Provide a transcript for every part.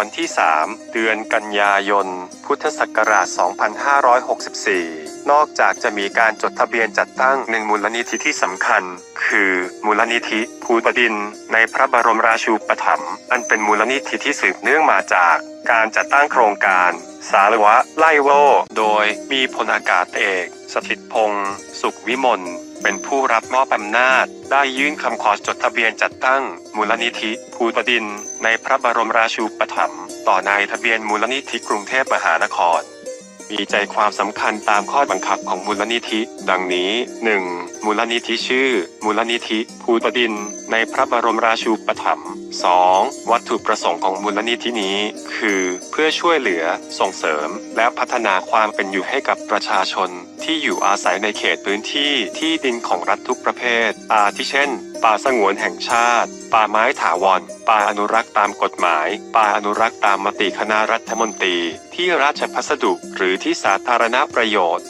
วันที่ 3 เดือนกันยายน พุทธศักราช 2564 นอกจากจะมีการจดทะเบียนจัดตั้งหนึ่งมูลนิธิที่สำคัญ คือมูลนิธิภูปดิน ในพระบรมราชูปถัมภ์อันเป็นมูลนิธิที่สืบเนื่องมาจากการจัดตั้งโครงการ สารวะไล่โวโดยมีพลอากาศเอก สถิตพงศ์สุขวิมลเป็นผู้รับมอบอำนาจ ได้ยื่นคำขอจดทะเบียนจัดตั้ง มูลนิธิภูปดิน ในพระบรมราชูปถัมภ์ต่อนายทะเบียนมูลนิธิกรุงเทพมหานคร มีใจความสำคัญตามข้อบังคับของมูลนิธิ ดังนี้ 1. มูลนิธิชื่อ มูลนิธิภูบดิน ในพระบรมราชูปถัมภ์ 2. วัตถุประสงค์ของมูลนิธินี้ คือ เพื่อช่วยเหลือ ส่งเสริม และพัฒนาความเป็นอยู่ให้กับประชาชน ที่อยู่อาศัยในเขตพื้นที่ที่ดินของรัฐทุกประเภท อาทิเช่น ป่าสงวนแห่งชาติ ป่าไม้ถาวร ป่าอนุรักษ์ตามกฎหมาย ป่าอนุรักษ์ตามมติคณะรัฐมนตรี ที่ราชพัสดุหรือรือที่สาธารณประโยชน์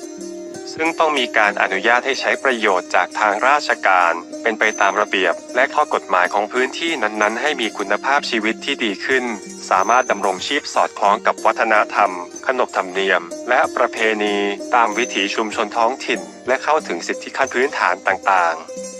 ซึ่งต้องมีการอนุญาตให้ใช้ประโยชน์จากทางราชการ เป็นไปตามระเบียบ และข้อกฎหมายของพื้นที่นั้นๆ ให้มีคุณภาพชีวิตที่ดีขึ้น สามารถดำรงชีพสอดคล้องกับวัฒนธรรม ขนบธรรมเนียม และประเพณี ตามวิถีชุมชนท้องถิ่น และเข้าถึงสิทธิขั้นพื้นฐานต่างๆ